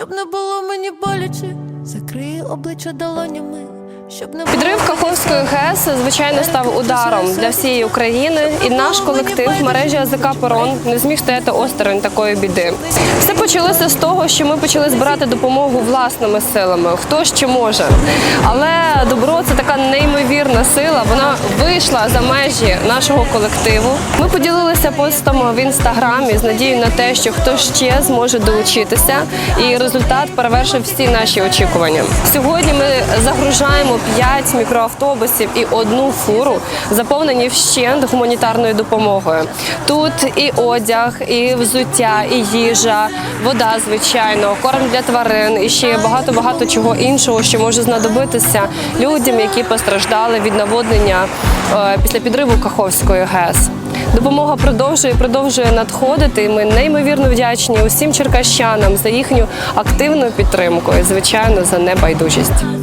щоб не було мені боляче, закрию обличчя долонями, Підрив Каховської ГЕС звичайно став ударом для всієї України, і наш колектив мережі АЗК Перон не зміг стояти осторонь такої біди. Все почалося з того, що ми почали збирати допомогу власними силами, хто що може. Але добро це така неймовірна сила. Вона вийшла за межі нашого колективу. Ми поділилися постами в інстаграмі з надією на те, що хто ще зможе долучитися, і результат перевершив всі наші очікування. Сьогодні ми загружаємо 5 мікроавтобусів і одну фуру, заповнені вщент гуманітарною допомогою. Тут і одяг, і взуття, і їжа, вода, звичайно, корм для тварин, і ще багато багато чого іншого, що може знадобитися людям, які постраждали від наводнення е, після підриву Каховської ГЕС. Допомога продовжує продовжує надходити. Ми неймовірно вдячні усім черкащанам за їхню активну підтримку і, звичайно, за небайдужість.